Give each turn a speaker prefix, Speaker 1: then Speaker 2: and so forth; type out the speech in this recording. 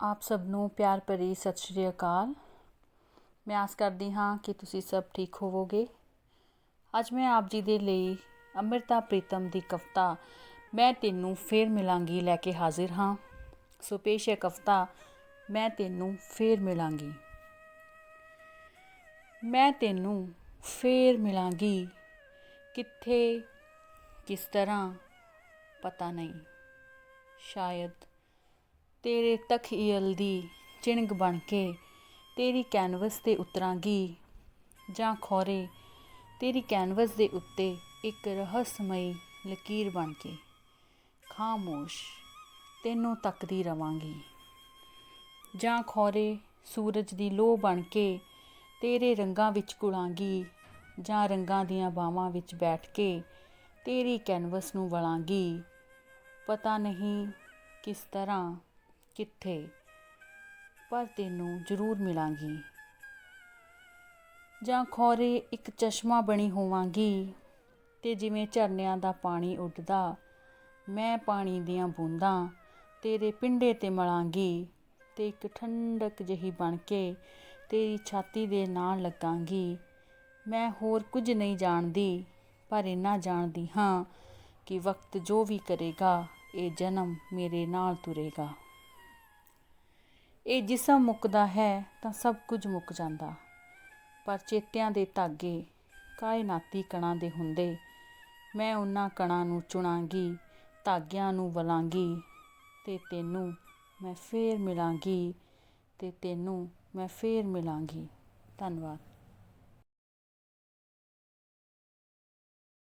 Speaker 1: ਆਪ ਸਭ ਨੂੰ ਪਿਆਰ ਭਰੀ ਸਤਿ ਸ਼੍ਰੀ ਅਕਾਲ। ਮੈਂ ਆਸ ਕਰਦੀ ਹਾਂ ਕਿ ਤੁਸੀਂ ਸਭ ਠੀਕ ਹੋਵੋਗੇ। ਅੱਜ ਮੈਂ ਆਪ ਜੀ ਦੇ ਲਈ ਅੰਮ੍ਰਿਤਾ ਪ੍ਰੀਤਮ ਦੀ ਕਵਿਤਾ ਮੈਂ ਤੈਨੂੰ ਫੇਰ ਮਿਲਾਂਗੀ ਲੈ ਕੇ ਹਾਜ਼ਰ ਹਾਂ। ਸੋ ਪੇਸ਼ ਹੈ ਕਵਿਤਾ, ਮੈਂ ਤੈਨੂੰ ਫੇਰ ਮਿਲਾਂਗੀ। ਮੈਂ ਤੈਨੂੰ ਫੇਰ ਮਿਲਾਂਗੀ, ਕਿੱਥੇ, ਕਿਸ ਤਰ੍ਹਾਂ, ਪਤਾ ਨਹੀਂ। ਸ਼ਾਇਦ ਤੇਰੇ ਤਖੀਲ ਦੀ ਚਿਣਗ ਬਣ ਕੇ ਤੇਰੀ ਕੈਨਵਸ ਤੇ ਉਤਰਾਂਗੀ। ਜਾਂ ਖੋਰੇ, ਤੇਰੀ ਕੈਨਵਸ ਦੇ ਉੱਤੇ ਇੱਕ ਰਹੱਸਮਈ ਲਕੀਰ ਬਣ ਕੇ। ਖਾਮੋਸ਼, ਤੈਨੂੰ ਤੱਕਦੀ ਰਵਾਂਗੀ। ਜਾਂ ਖੋਰੇ, ਸੂਰਜ ਦੀ ਲੋਹ ਬਣ ਕੇ ਤੇਰੇ ਰੰਗਾਂ ਵਿੱਚ ਘੁਲਾਂਗੀ ਜਾਂ ਰੰਗਾਂ ਦੀਆਂ ਬਾਹਾਂ ਵਿੱਚ ਬੈਠ ਕੇ ਤੇਰੀ ਕੈਨਵਸ ਨੂੰ ਵਲਾਂਗੀ। ਪਤਾ ਨਹੀਂ ਕਿਸ ਤਰ੍ਹਾਂ ਕਿੱਥੇ? ਪਰ ਤੈਨੂੰ ਜ਼ਰੂਰ ਮਿਲਾਂਗੀ। ਜਾਂ ਖੋਰੇ ਇੱਕ ਚਸ਼ਮਾ ਬਣੀ ਹੋਵਾਂਗੀ ਤੇ ਜਿਵੇਂ ਝਰਨਿਆਂ ਦਾ ਪਾਣੀ ਉੱਡਦਾ, ਮੈਂ ਪਾਣੀ ਦੀਆਂ ਬੂੰਦਾਂ ਤੇਰੇ ਪਿੰਡੇ ਤੇ ਮਲਾਂਗੀ ਤੇ ਇੱਕ ਠੰਡਕ ਜਿਹੀ ਬਣ ਕੇ ਤੇਰੀ ਛਾਤੀ ਦੇ ਨਾਲ ਲੱਗਾਂਗੀ। ਮੈਂ ਹੋਰ ਕੁਝ ਨਹੀਂ ਜਾਣਦੀ, ਪਰ ਇੰਨਾ ਜਾਣਦੀ ਹਾਂ ਕਿ ਵਕਤ ਜੋ ਵੀ ਕਰੇਗਾ, ਇਹ ਜਨਮ ਮੇਰੇ ਨਾਲ ਤੁਰੇਗਾ। ਇਹ ਜਿਸਮ ਮੁੱਕਦਾ ਹੈ ਤਾਂ ਸਭ ਕੁਝ ਮੁੱਕ ਜਾਂਦਾ। ਪਰ ਚੇਤਿਆਂ ਦੇ ਧਾਗੇ ਕਾਇਨਾਤੀ ਕਣਾਂ ਦੇ ਹੁੰਦੇ। ਮੈਂ ਉਹਨਾਂ ਕਣਾਂ ਨੂੰ ਚੁਣਾਂਗੀ, ਧਾਗਿਆਂ ਨੂੰ ਵਲਾਂਗੀ ਤੇ ਤੈਨੂੰ ਮੈਂ ਫੇਰ ਮਿਲਾਂਗੀ ਤੇ ਤੈਨੂੰ ਮੈਂ ਫੇਰ ਮਿਲਾਂਗੀ। ਧੰਨਵਾਦ।